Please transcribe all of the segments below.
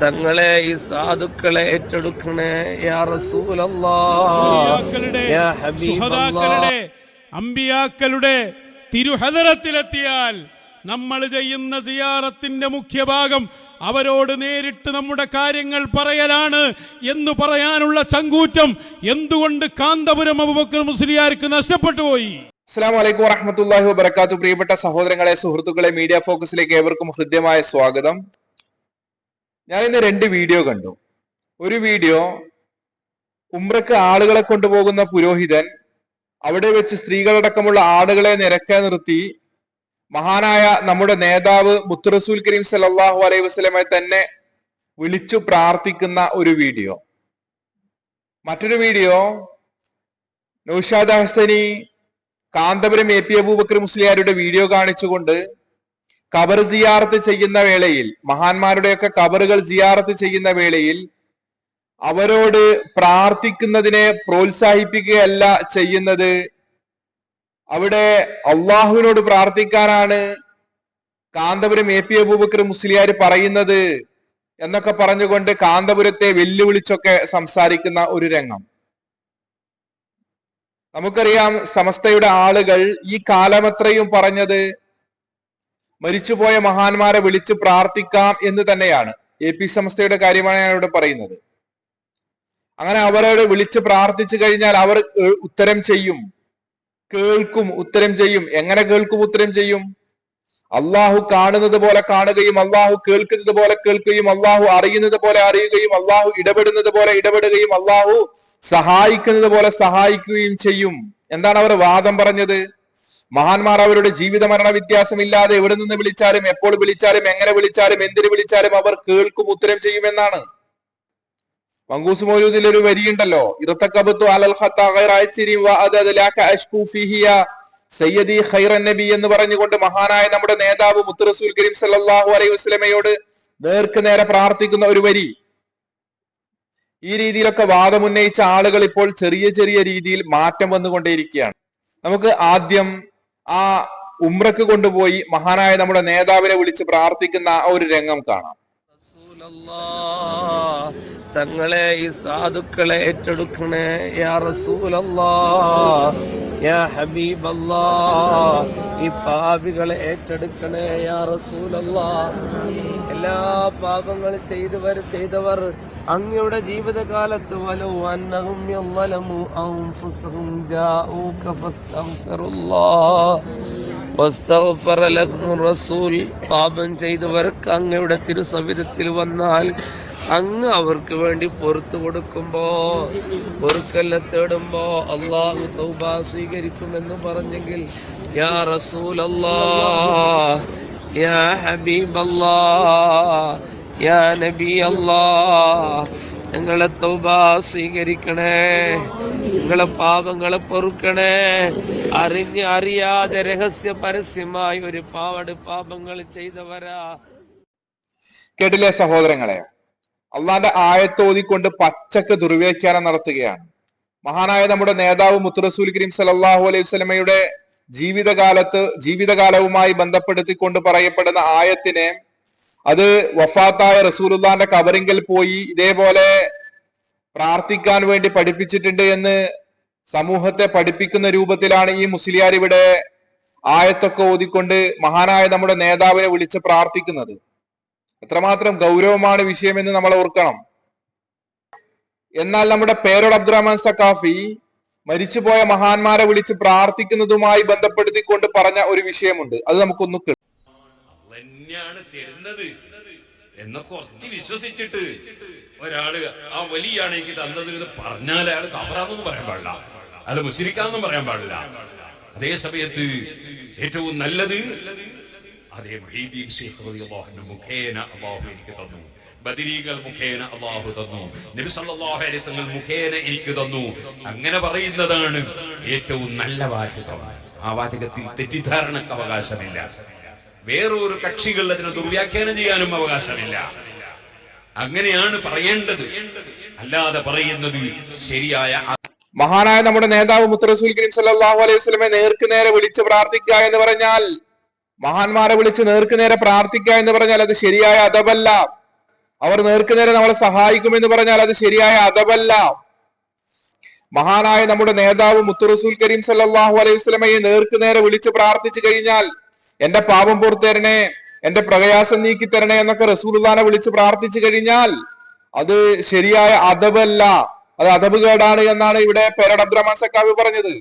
തങ്ങളെ ഈ സാധുക്കളെ ഏറ്റെടുക്കണേ. യാ റസൂലല്ലാ. ഔലിയാക്കളുടെ, യാ ഹബീബല്ലാ. ശുഹദാക്കളുടെ അമ്പിയാക്കളുടെ തിരുഹദരത്തിലെത്തിയാൽ നമ്മൾ ചെയ്യുന്ന സിയാറത്തിന്റെ മുഖ്യഭാഗം അവരോട് നേരിട്ട് നമ്മുടെ കാര്യങ്ങൾ പറയലാണ് എന്ന് പറയാനുള്ള ചങ്കൂറ്റം എന്തുകൊണ്ട് കാന്തപുരം അബുബക്കർ മുസ്ലിയാർക്ക് നഷ്ടപ്പെട്ടു പോയി? അസ്സാം വലൈക്കും വറഹമത്തല്ലാഹി വബർക്കാത്തു പ്രിയപ്പെട്ട സഹോദരങ്ങളെ സുഹൃത്തുക്കളെ മീഡിയ ഫോക്കസിലേക്ക് ഏവർക്കും ഹൃദ്യമായ സ്വാഗതം. ഞാൻ ഇന്ന് രണ്ട് വീഡിയോ കണ്ടു. ഒരു വീഡിയോ ഉംറക്ക് ആളുകളെ കൊണ്ടുപോകുന്ന പുരോഹിതൻ അവിടെ വെച്ച് സ്ത്രീകളടക്കമുള്ള ആളുകളെ നിരക്കാൻ നിർത്തി. മഹാനായ നമ്മുടെ നേതാവ് മുത്തുറസൂൽ കരീം സല്ലല്ലാഹു അലൈഹി വസ്ലമെ തന്നെ വിളിച്ചു പ്രാർത്ഥിക്കുന്ന ഒരു വീഡിയോ. മറ്റൊരു video Naushad Hasani Kanthapuram A P Abubakar മുസ്ലിയാരുടെ വീഡിയോ കാണിച്ചുകൊണ്ട് കബർ സിയാറത്ത് ചെയ്യുന്ന വേളയിൽ മഹാന്മാരുടെയൊക്കെ കബറുകൾ സിയാറത്ത് ചെയ്യുന്ന വേളയിൽ അവരോട് പ്രാർത്ഥിക്കുന്നതിനെ പ്രോത്സാഹിപ്പിക്കുകയല്ല ചെയ്യുന്നത്. അവിടെ അള്ളാഹുവിനോട് പ്രാർത്ഥിക്കാനാണ് കാന്തപുരം എ പി അബൂബക്കർ മുസ്ലിയാർ പറയുന്നത് എന്നൊക്കെ പറഞ്ഞുകൊണ്ട് കാന്തപുരത്തെ വെല്ലുവിളിച്ചൊക്കെ സംസാരിക്കുന്ന ഒരു രംഗം. നമുക്കറിയാം സമസ്തയുടെ ആളുകൾ ഈ കാലമത്രയും പറഞ്ഞത് മരിച്ചുപോയ മഹാന്മാരെ വിളിച്ച് പ്രാർത്ഥിക്കാം എന്ന് തന്നെയാണ്. എ പി സമസ്തയുടെ കാര്യമാണ് ഞാൻ ഇവിടെ പറയുന്നത്. അങ്ങനെ അവരോട് വിളിച്ച് പ്രാർത്ഥിച്ചു കഴിഞ്ഞാൽ അവർ ഉത്തരം ചെയ്യും. കേൾക്കും ഉത്തരം ചെയ്യും. എങ്ങനെ കേൾക്കും ഉത്തരം ചെയ്യും? അള്ളാഹു കാണുന്നത് പോലെ കാണുകയും അള്ളാഹു കേൾക്കുന്നത് പോലെ കേൾക്കുകയും അള്ളാഹു അറിയുന്നത് പോലെ അറിയുകയും അള്ളാഹു ഇടപെടുന്നത് പോലെ ഇടപെടുകയും അള്ളാഹു സഹായിക്കുന്നത് പോലെ സഹായിക്കുകയും ചെയ്യും. എന്താണ് അവർ വാദം പറഞ്ഞത്? മഹാന്മാർ അവരുടെ ജീവിത മരണ വ്യത്യാസമില്ലാതെ എവിടെ നിന്ന് വിളിച്ചാലും എപ്പോൾ വിളിച്ചാലും എങ്ങനെ വിളിച്ചാലും എന്തിനു വിളിച്ചാലും അവർ കേൾക്കും ഉത്തരം ചെയ്യുമെന്നാണ്. മങ്കൂസ് മൗലൂദിൽ ഒരു വരിയുണ്ടല്ലോ. ഇറത്തക്കബത്തു അലൽ സയ്യദി ഖൈറൻ നബി എന്ന് പറഞ്ഞുകൊണ്ട് മഹാനായ നമ്മുടെ നേതാവ് മുത്തുറസൂൽ കരീം സല്ലാഹു അലൈഹി വസ്ലമയോട് നേർക്ക് നേരെ പ്രാർത്ഥിക്കുന്ന ഒരു വരി. ഈ രീതിയിലൊക്കെ വാദമുന്നയിച്ച ആളുകൾ ഇപ്പോൾ ചെറിയ ചെറിയ രീതിയിൽ മാറ്റം വന്നുകൊണ്ടേയിരിക്കുകയാണ്. നമുക്ക് ആദ്യം ആ ഉമ്രക്ക് കൊണ്ടുപോയി മഹാനായ നമ്മുടെ നേതാവിനെ വിളിച്ച് പ്രാർത്ഥിക്കുന്ന ആ ഒരു രംഗം കാണാം. തങ്ങളെ ഈ സാധുക്കളെ ഏറ്റെടുക്കണേ. യാ റസൂലല്ലാ ഈ പാപികളെ ഏറ്റെടുക്കണേ യാ റസൂലല്ലാ. എല്ലാ പാപങ്ങളും ചെയ്തവർ ചെയ്തവർ അങ്ങയുടെ ജീവിതകാലത്ത് വലോ റസൂൽ പാപം ചെയ്തവർക്ക് അങ്ങയുടെ തിരുസവിധത്തിൽ വന്നാൽ അങ്ങ് അവർക്ക് വേണ്ടി പൊറത്തു കൊടുക്കുമ്പോ പൊറുക്കല്ല തേടുമ്പോ അള്ളാഹു തൗബ സ്വീകരിക്കുമെന്ന് പറഞ്ഞെങ്കിൽ യാ റസൂൽ യാ ഹബീബ് യാ നബി ഞങ്ങളെ തൗബ സ്വീകരിക്കണേ. നിങ്ങളെ പാപങ്ങളെ പൊറുക്കണേ. അറിഞ്ഞ് അറിയാതെ രഹസ്യ പരസ്യമായി ഒരു പാവട് പാപങ്ങൾ ചെയ്തവരാ. കേട്ടില്ലേ സഹോദരങ്ങളെ? അള്ളാന്റെ ആയത്തോതിക്കൊണ്ട് പച്ചക്ക് ദുർവ്യാഖ്യാനം നടത്തുകയാണ്. മഹാനായ നമ്മുടെ നേതാവ് മുത്തുറസൂൽ കരീം സലാഹു അലൈഹി സ്വലമയുടെ ജീവിതകാലത്ത് ജീവിതകാലവുമായി ബന്ധപ്പെടുത്തിക്കൊണ്ട് പറയപ്പെടുന്ന ആയത്തിനെ അത് വഫാത്തായ റസൂലുള്ളാന്റെ കവറിങ്കിൽ പോയി ഇതേപോലെ പ്രാർത്ഥിക്കാൻ വേണ്ടി പഠിപ്പിച്ചിട്ടുണ്ട് എന്ന് സമൂഹത്തെ പഠിപ്പിക്കുന്ന രൂപത്തിലാണ് ഈ മുസ്ലിയാർ ഇവിടെ ആയത്തൊക്കെ ഓതിക്കൊണ്ട് മഹാനായ നമ്മുടെ നേതാവിനെ വിളിച്ച് പ്രാർത്ഥിക്കുന്നത്. എത്രമാത്രം ഗൗരവമാണ് വിഷയമെന്ന് നമ്മൾ ഓർക്കണം. എന്നാൽ നമ്മുടെ പേരോട് അബ്ദുറഹ്മാൻ സക്കാഫി മരിച്ചുപോയ മഹാന്മാരെ വിളിച്ച് പ്രാർത്ഥിക്കുന്നതുമായി ബന്ധപ്പെടുത്തിക്കൊണ്ട് പറഞ്ഞ ഒരു വിഷയമുണ്ട്. അത് നമുക്കൊന്ന് കേൾക്കാം തന്നെയാണ് തരുന്നത് എന്ന് കുറച്ച് വിശ്വസിച്ചിട്ട് ഒരാൾ ആ വലിയാണ് എനിക്ക് തന്നത് എന്ന് പറഞ്ഞാൽ അയാൾ കവറാന്നൊന്നും പറയാൻ പാടില്ല. അയാൾ മുസ്ലിക്കാന്നും പറയാൻ പാടില്ല. അതേ സമയത്ത് ഏറ്റവും നല്ലത് അതേ മുഖേന അള്ളാഹു എനിക്ക് തന്നു. ബദിരീകൾ മുഖേന അള്ളാഹു തന്നു. നബി സല്ലല്ലാഹു അലൈഹി മുഖേന എനിക്ക് തന്നു. അങ്ങനെ പറയുന്നതാണ് ഏറ്റവും നല്ല വാചകം. ആ വാചകത്തിൽ തെറ്റിദ്ധാരണക്ക് അവകാശമില്ല. വേറൊരു കക്ഷികൾ അതിനെ ദുർവ്യാഖ്യാനം ചെയ്യാനും അവകാശമില്ല. അങ്ങനെയാണ് പറയേണ്ടത്. അല്ലാതെ പറയുന്നത് ശരിയായ മഹാനായ നമ്മുടെ നേതാവ് മുത്തറസൂൽ കരീം സല്ലല്ലാഹു അലൈഹി വസല്ലമയെ നേർക്ക് നേരെ വിളിച്ച് പ്രാർത്ഥിക്കുക എന്ന് പറഞ്ഞാൽ മഹാന്മാരെ വിളിച്ച് നേർക്കുനേരെ പ്രാർത്ഥിക്കുക എന്ന് പറഞ്ഞാൽ അത് ശരിയായ അതബല്ല അവർ നേർക്കുനേരെ നമ്മളെ സഹായിക്കുമെന്ന് പറഞ്ഞാൽ അത് ശരിയായ അതബല്ല മഹാനായ നമ്മുടെ നേതാവ് മുത്തറസുൽ കരീം സല്ലാഹു അലൈഹി വസല്ലമയെ നേർക്കുനേരെ വിളിച്ച് പ്രാർത്ഥിച്ചു കഴിഞ്ഞാൽ എന്റെ പാപം പുറത്തേരണേ എന്റെ പ്രകയാസം നീക്കി തരണേ എന്നൊക്കെ റസൂലുള്ളാനെ വിളിച്ച് പ്രാർത്ഥിച്ചു കഴിഞ്ഞാൽ അത് ശരിയായ അതബല്ല അത് അതബ് കേടാണ് എന്നാണ് ഇവിടെ പേരോട് അബ്ദുറഹ്മാൻ സക്കാഫി പറഞ്ഞത്.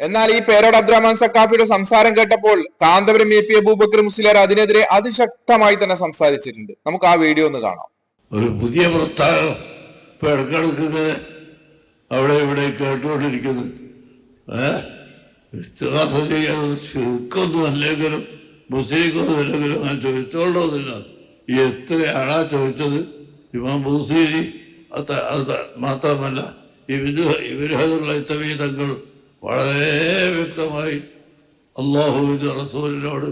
എന്നാൽ ഈ പേരോട് അബ്ദുറഹ്മാൻ സക്കാഫിയുടെ സംസാരം കേട്ടപ്പോൾ കാന്തപുരം എ പി അബൂബക്കർ മുസ്ലിയാർ അതിനെതിരെ അതിശക്തമായി തന്നെ സംസാരിച്ചിട്ടുണ്ട്. നമുക്ക് ആ വീഡിയോ ഒന്ന് കാണാം. ഒരു പുതിയ പ്രസ്ഥാനം അവിടെ ഇവിടെ കേട്ടുകൊണ്ടിരിക്കുന്നു. ഏ? ഇസ്തിഹാസ ചെയ്യാൻ ശുക്കൊന്നും അല്ലെങ്കിലും മുസ്ലിക്കൊന്നും അല്ലെങ്കിലും ഞാൻ ചോദിച്ചോളന്നില്ല ഈ എത്രയാണാ ചോദിച്ചത്? ഇമാം ബൂസീരി അത് അത് മാത്രമല്ല ഇവർ ഇവരുള്ള ഇത്തമീ തങ്ങൾ വളരെ വ്യക്തമായി അള്ളാഹുവിന്റെ റസൂലിനോട്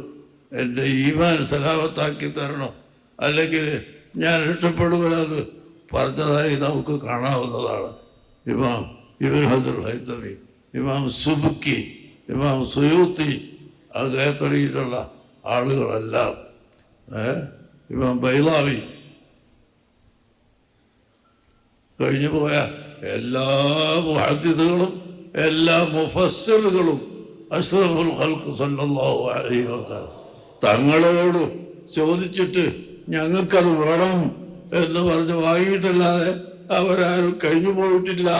എന്റെ ഈമാൻ സലാമത്താക്കി തരണം? അല്ലെങ്കിൽ ഞാൻ രക്ഷപ്പെടുമെന്നത് പറഞ്ഞതായി നമുക്ക് കാണാവുന്നതാണ്. ഇമാം ഇബിൻ ഹദുൽ ഇമാം സുബുക്കി ഇമാം സുയൂത്തി അത് തുടങ്ങിയിട്ടുള്ള ആളുകളെല്ലാം ഇമാം ബൈലാവി. കഴിഞ്ഞു പോയ എല്ലാ മുഹദ്ദിദുകളും എല്ലാ മുഫസ്സിലുകളും അഷ്റഫുൽ ഖൽഖ് സല്ലല്ലാഹു അലൈഹി വസല്ലം തങ്ങളോട് ചോദിച്ചിട്ട് ഞങ്ങൾക്കത് വേണം എന്ന് പറഞ്ഞ് വാങ്ങിയിട്ടല്ലാതെ അവരാരും കഴിഞ്ഞു പോയിട്ടില്ല.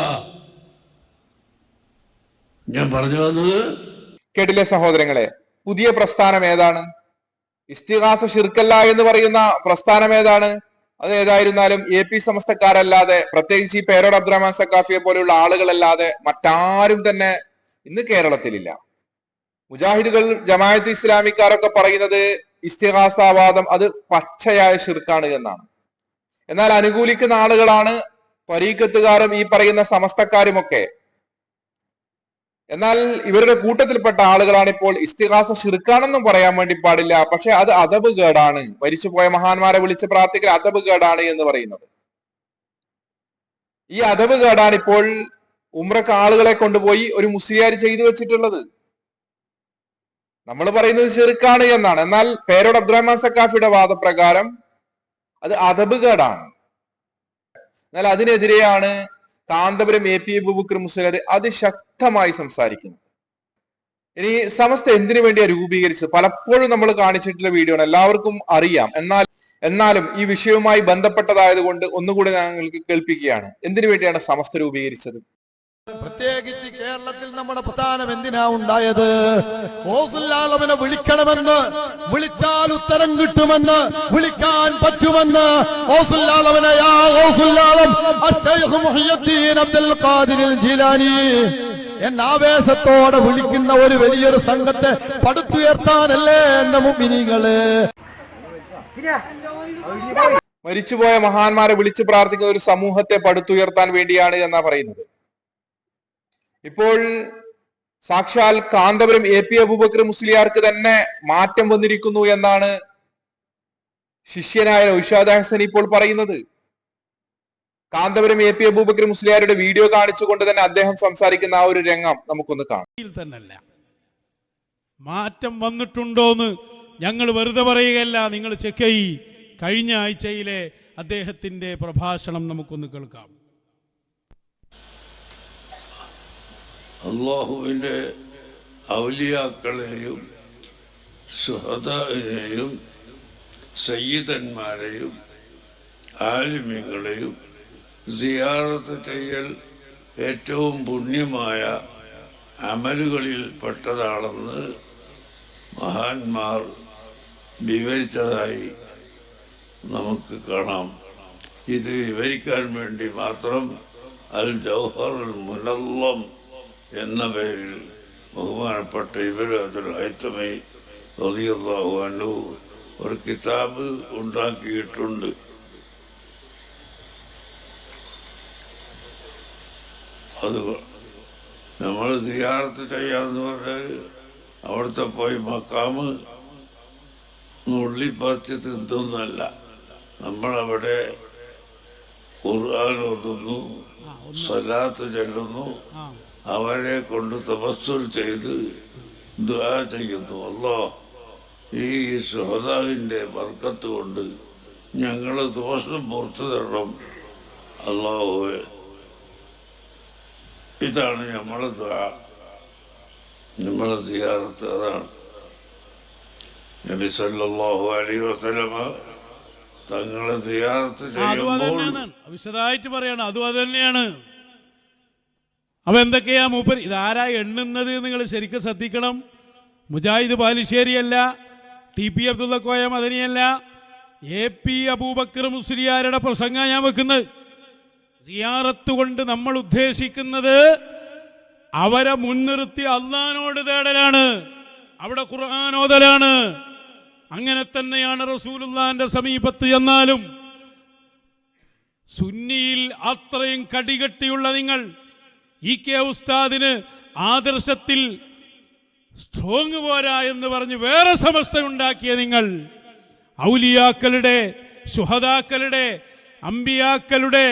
ഞാൻ പറഞ്ഞു വന്നത് കേട്ടില്ലേ സഹോദരങ്ങളെ? പുതിയ പ്രസ്ഥാനം ഏതാണ്? ഇസ്തിഹാസ ഷിർക്കല്ല എന്ന് പറയുന്ന പ്രസ്ഥാനം ഏതാണ്? അത് ഏതായിരുന്നാലും എ പി സമസ്തക്കാരല്ലാതെ പ്രത്യേകിച്ച് ഈ പേരോട് അബ്ദുറഹ്മാൻ സക്കാഫിയെ പോലെയുള്ള ആളുകളല്ലാതെ മറ്റാരും തന്നെ ഇന്ന് കേരളത്തിലില്ല. മുജാഹിദുകൾ ജമായത്ത് ഇസ്ലാമിക്കാരൊക്കെ പറയുന്നത് ഇസ്തിഹാസാവാദം അത് പച്ചയായ ഷിർക്കാണ് എന്നാണ്. എന്നാൽ അനുകൂലിക്കുന്ന ആളുകളാണ് പരീക്കത്തുകാരും ഈ പറയുന്ന സമസ്തക്കാരുമൊക്കെ. എന്നാൽ ഇവരുടെ കൂട്ടത്തിൽപ്പെട്ട ആളുകളാണ് ഇപ്പോൾ ഇസ്തിഹാസ ശിർക്കാണെന്നും പറയാൻ വേണ്ടി പാടില്ല. പക്ഷെ അത് അതബ് കേടാണ്. മരിച്ചുപോയ മഹാന്മാരെ വിളിച്ച് പ്രാർത്ഥിക്കൽ അതബ് കേടാണ് എന്ന് പറയുന്നത്. ഈ അതബ് കേടാണ് ഇപ്പോൾ ഉമ്രക്ക് ആളുകളെ കൊണ്ടുപോയി ഒരു മുസ്ലിയാർ ചെയ്തു വെച്ചിട്ടുള്ളത്. നമ്മൾ പറയുന്നത് ഷിർക്കാണ് എന്നാണ്. എന്നാൽ പേരോട് അബ്ദുറഹ്മാൻ സക്കാഫിയുടെ വാദപ്രകാരം അത് അതബ് കേടാണ്. എന്നാൽ അതിനെതിരെയാണ് കാന്തപുരം എ പി അത് മുസ്ലിയാർ അതിശക്തമായി സംസാരിക്കുന്നത്. ഇനി സമസ്ത എന്തിനു വേണ്ടിയാ രൂപീകരിച്ചത്? പലപ്പോഴും നമ്മൾ കാണിച്ചിട്ടുള്ള വീഡിയോ ആണ് എല്ലാവർക്കും അറിയാം. എന്നാൽ എന്നാലും ഈ വിഷയവുമായി ബന്ധപ്പെട്ടതായതുകൊണ്ട് ഒന്നുകൂടി ഞങ്ങൾക്ക് കേൾപ്പിക്കുകയാണ്. എന്തിനു വേണ്ടിയാണ് സമസ്ത രൂപീകരിച്ചത്? പ്രത്യേകിച്ച് കേരളത്തിൽ നമ്മുടെ പ്രധാനം എന്തിനാ ഉണ്ടായത്? ഓസുല്ലാലവനെ വിളിക്കണമെന്ന് വിളിച്ചാൽ ഉത്തരം കിട്ടുമെന്ന് വിളിക്കാൻ പറ്റുമെന്ന് ഓസുല്ലാലവനെ യാ അബ്ദുൽ ജീലാനി. എന്ന ആവേശത്തോടെ വിളിക്കുന്ന ഒരു വലിയൊരു സംഘത്തെ പടുത്തുയർത്താനല്ലേ എന്ന മുമ്പിനികൾ മരിച്ചുപോയ മഹാന്മാരെ വിളിച്ചു പ്രാർത്ഥിക്കുന്ന ഒരു സമൂഹത്തെ പടുത്തുയർത്താൻ വേണ്ടിയാണ് എന്നാ പറയുന്നത്. ഇപ്പോൾ സാക്ഷാൽ കാന്തപുരം എ പി അബൂബക്കർ മുസ്ലിയാർക്ക് തന്നെ മാറ്റം വന്നിരിക്കുന്നു എന്നാണ് ശിഷ്യനായ ഉഷാദ് ഹസൻ ഇപ്പോൾ പറയുന്നത്. കാന്തപുരം എ പി അബൂബക്കർ മുസ്ലിയാരുടെ വീഡിയോ കാണിച്ചുകൊണ്ട് തന്നെ അദ്ദേഹം സംസാരിക്കുന്ന ആ ഒരു രംഗം നമുക്കൊന്ന് കാണാം. യിൽ തന്നല്ല മാറ്റം വന്നിട്ടുണ്ടോന്ന് ഞങ്ങൾ വെറുതെ പറയുകയല്ല നിങ്ങൾ ചെക്ക് ചെയ്യ്. കഴിഞ്ഞ ആഴ്ചയിലെ അദ്ദേഹത്തിന്റെ പ്രഭാഷണം നമുക്കൊന്ന് കേൾക്കാം. അള്ളാഹുവിന്റെ ഔലിയാക്കളെയും സുഹദയെയും സയ്യിദന്മാരെയും ആലിമ്യങ്ങളെയും സിയാറത്ത് ചെയ്യൽ ഏറ്റവും പുണ്യമായ അമലുകളിൽ പെട്ടതാണെന്ന് മഹാന്മാർ വിവരിച്ചതായി നമുക്ക് കാണാം. ഇത് വിവരിക്കാൻ വേണ്ടി മാത്രം അൽ ജൗഹറുൽ മുനല്ലം എന്ന പേരിൽ ബഹുമാനപ്പെട്ട ഇബരാദുൽ ഹൈത്തമൈ റളിയല്ലാഹു അൻഹു ഒരു കിതാബ് ഉണ്ടാക്കിയിട്ടുണ്ട്. അത് നമ്മൾ സിയാറത്ത് ചെയ്യാന്ന് പറഞ്ഞാൽ അവിടുത്തെ പോയി മക്കാമ് നുള്ളിപ്പറിച്ച് തിന്നുന്നല്ല. നമ്മളവിടെ ഖുർആൻ ഓതുന്നു സ്വലാത്ത് ചെല്ലുന്നു അവരെ കൊണ്ട് തപസ്സുൽ ചെയ്ത് ദുആ ചെയ്യുന്നു. അല്ലോ ഈ ശ്രോതാവിന്റെ വർക്കത്ത് കൊണ്ട് ഞങ്ങൾ ദോഷം പുറത്തു തരണം. അള്ളാഹുവെ. ഇതാണ് നമ്മളെ ദ്വാ നമ്മളെ സിയാറത്ത് അതാണ്. നബി അലൈഹി വസല്ലമ തങ്ങളെ സിയാറത്ത് ചെയ്യുമ്പോൾ വിശദമായിട്ട് പറയണം അതും അത് തന്നെയാണ് അപ്പൊ എന്തൊക്കെയാ മൂപ്പർ ഇതാരാ എണ്ണുന്നത് നിങ്ങൾ ശരിക്കും ശ്രദ്ധിക്കണം. മുജാഹിദ് ബാലുശ്ശേരിയല്ല ടി പി അബ്ദുള്ള കോയ മദനിയല്ല എ പി അബൂബക്കർ മുസ്ലിയാരുടെ പ്രസംഗം ഞാൻ വെക്കുന്നത്. സിയാറത്ത് കൊണ്ട് നമ്മൾ ഉദ്ദേശിക്കുന്നത് അവരെ മുൻനിർത്തി അള്ളഹാനോട് തേടലാണ്. അവിടെ ഖുർആാനോദലാണ് അങ്ങനെ തന്നെയാണ് റസൂലുള്ളാന്റെ സമീപത്ത് ചെന്നാലും സുന്നിയിൽ അത്രയും കടികട്ടിയുള്ള നിങ്ങൾ ഇ കെ ഉസ്താദിന് ആദർശത്തിൽ സ്ട്രോങ് പോരാ എന്ന് പറഞ്ഞ് വേറെ സമസ്ത ഉണ്ടാക്കിയ നിങ്ങൾ ഔലിയാക്കളുടെ സുഹദാക്കളുടെ അമ്പിയാക്കളുടെ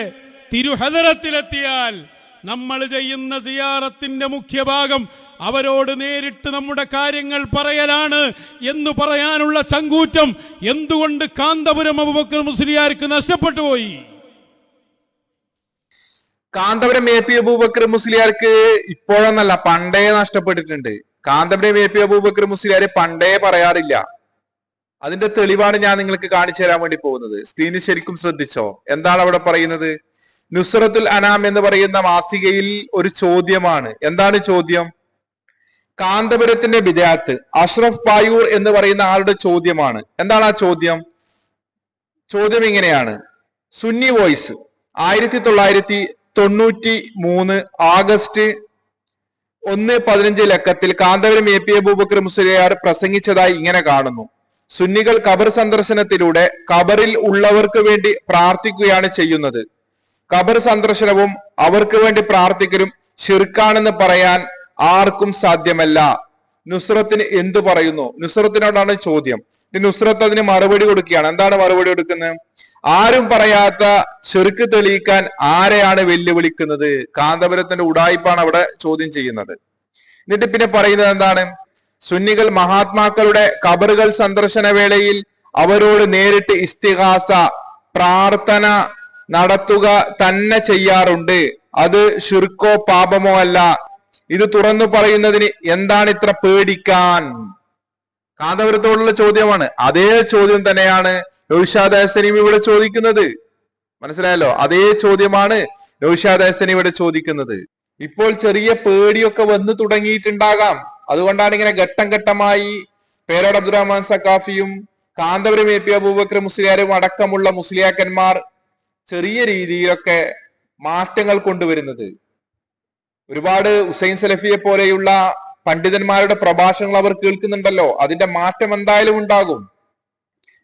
തിരുഹദരത്തിലെത്തിയാൽ നമ്മൾ ചെയ്യുന്ന സിയാറത്തിന്റെ മുഖ്യഭാഗം അവരോട് നേരിട്ട് നമ്മുടെ കാര്യങ്ങൾ പറയലാണ് എന്ന് പറയാനുള്ള ചങ്കൂറ്റം എന്തുകൊണ്ട് കാന്തപുരം അബുബക്കർ മുസ്ലിയാർക്ക് നഷ്ടപ്പെട്ടു പോയി? കാന്തപുരം എ പി അബൂബക്കർ മുസ്ലിയാർക്ക് ഇപ്പോഴൊന്നല്ല പണ്ടേ നഷ്ടപ്പെട്ടിട്ടുണ്ട്. കാന്തപുരം എ പി അബൂബക്കർ മുസ്ലിയാർ പണ്ടേ പറയാറില്ല. അതിന്റെ തെളിവാണ് ഞാൻ നിങ്ങൾക്ക് കാണിച്ചു തരാൻ വേണ്ടി പോകുന്നത്. സ്ക്രീനിൽ ശരിക്കും ശ്രദ്ധിച്ചോ? എന്താണ് അവിടെ പറയുന്നത്? നുസ്രത്തുൽ അനാം എന്ന് പറയുന്ന മാസികയിൽ ഒരു ചോദ്യമാണ്. എന്താണ് ചോദ്യം? കാന്തപുരത്തിന്റെ വിജയത്ത് അഷ്റഫ് പായൂർ എന്ന് പറയുന്ന ആളുടെ ചോദ്യമാണ്. എന്താണ് ആ ചോദ്യം? ചോദ്യം ഇങ്ങനെയാണ്. സുന്നി വോയിസ് ആയിരത്തി തൊള്ളായിരത്തി തൊണ്ണൂറ്റി മൂന്ന് ആഗസ്റ്റ് ഒന്ന് പതിനഞ്ച് ലക്കത്തിൽ കാന്തപുരം എ പി അബൂബക്കർ മുസ്ലിയാർ പ്രസംഗിച്ചതായി ഇങ്ങനെ കാണുന്നു. സുന്നികൾ ഖബർ സന്ദർശനത്തിലൂടെ കബറിൽ ഉള്ളവർക്ക് വേണ്ടി പ്രാർത്ഥിക്കുകയാണ് ചെയ്യുന്നത്. ഖബർ സന്ദർശനവും അവർക്ക് വേണ്ടി പ്രാർത്ഥിക്കലും ഷിർക്കാണെന്ന് പറയാൻ ആർക്കും സാധ്യമല്ല. നുസ്രത്തിന് എന്തു പറയുന്നു? നുസ്രത്തിനോടാണ് ചോദ്യം. നുസ്രത്ത് അതിന് മറുപടി കൊടുക്കുകയാണ്. എന്താണ് മറുപടി കൊടുക്കുന്നത്? ആരും പറയാത്ത ഷിർക്ക് തെളിയിക്കാൻ ആരെയാണ് വെല്ലുവിളിക്കുന്നത്? കാന്തപുരത്തിന്റെ ഉടായ്പാണ് അവിടെ ചോദ്യം ചെയ്യുന്നത്. എന്നിട്ട് പിന്നെ പറയുന്നത് എന്താണ്? സുന്നികൾ മഹാത്മാക്കളുടെ കബറുകൾ സന്ദർശന വേളയിൽ അവരോട് നേരിട്ട് ഇസ്തിഹാസ പ്രാർത്ഥന നടത്തുക തന്നെ ചെയ്യാറുണ്ട്. അത് ഷിർക്കോ പാപമോ അല്ല. ഇത് തുറന്നു പറയുന്നതിന് എന്താണ് ഇത്ര പേടിക്കാൻ? കാന്തപുരത്തോടുള്ള ചോദ്യമാണ്. അതേ ചോദ്യം തന്നെയാണ് നൗഷാദ് ഇവിടെ ചോദിക്കുന്നത്. മനസ്സിലായല്ലോ? അതേ ചോദ്യമാണ് നൗഷാദ് ഇവിടെ ചോദിക്കുന്നത്. ഇപ്പോൾ ചെറിയ പേടിയൊക്കെ വന്നു തുടങ്ങിയിട്ടുണ്ടാകാം. അതുകൊണ്ടാണ് ഇങ്ങനെ ഘട്ടം ഘട്ടമായി പേരോട് അബ്ദുറഹ്മാൻ സക്കാഫിയും കാന്തപുരം എ പി അബൂബക്കർ മുസ്ലിയാരും അടക്കമുള്ള മുസ്ലിയാക്കന്മാർ ചെറിയ രീതിയിലൊക്കെ മാറ്റങ്ങൾ കൊണ്ടുവരുന്നത്. ഒരുപാട് ഹുസൈൻ സലഫിയെ പോലെയുള്ള പണ്ഡിതന്മാരുടെ പ്രഭാഷണങ്ങൾ അവർ കേൾക്കുന്നുണ്ടല്ലോ. അതിന്റെ മാറ്റം എന്തായാലും ഉണ്ടാകും.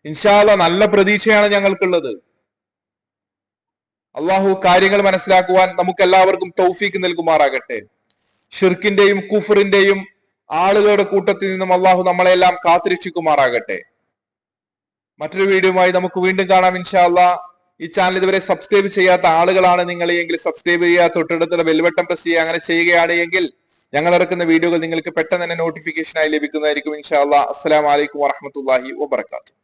ഇൻഷാല്ല നല്ല പ്രതീക്ഷയാണ് ഞങ്ങൾക്കുള്ളത്. അള്ളാഹു കാര്യങ്ങൾ മനസ്സിലാക്കുവാൻ നമുക്ക് എല്ലാവർക്കും തൗഫീക്ക് നൽകുമാറാകട്ടെ. ഷിർക്കിന്റെയും കുഫറിന്റെയും ആളുകളുടെ കൂട്ടത്തിൽ നിന്നും അള്ളാഹു നമ്മളെല്ലാം കാത്തുരക്ഷിക്കുമാറാകട്ടെ. മറ്റൊരു വീഡിയോയുമായി നമുക്ക് വീണ്ടും കാണാം ഇൻഷാ ഇൻഷാല്ല ഈ ചാനൽ ഇതുവരെ സബ്സ്ക്രൈബ് ചെയ്യാത്ത ആളുകളാണ് നിങ്ങൾ എങ്കിൽ സബ്സ്ക്രൈബ് ചെയ്യുക തൊട്ടടുത്തുള്ള ബെൽവട്ടം പ്രസ് ചെയ്യുക അങ്ങനെ ചെയ്യുകയാണെങ്കിൽ ഞങ്ങൾ ഇറക്കുന്ന വീഡിയോകൾ നിങ്ങൾക്ക് പെട്ടെന്ന് തന്നെ നോട്ടിഫിക്കേഷനായി ലഭിക്കുന്നതായിരിക്കും ഇൻഷാല്ല അസ്സാം വലൈക്കും വറഹമത്തല്ലാഹി വബർക്കാത്തു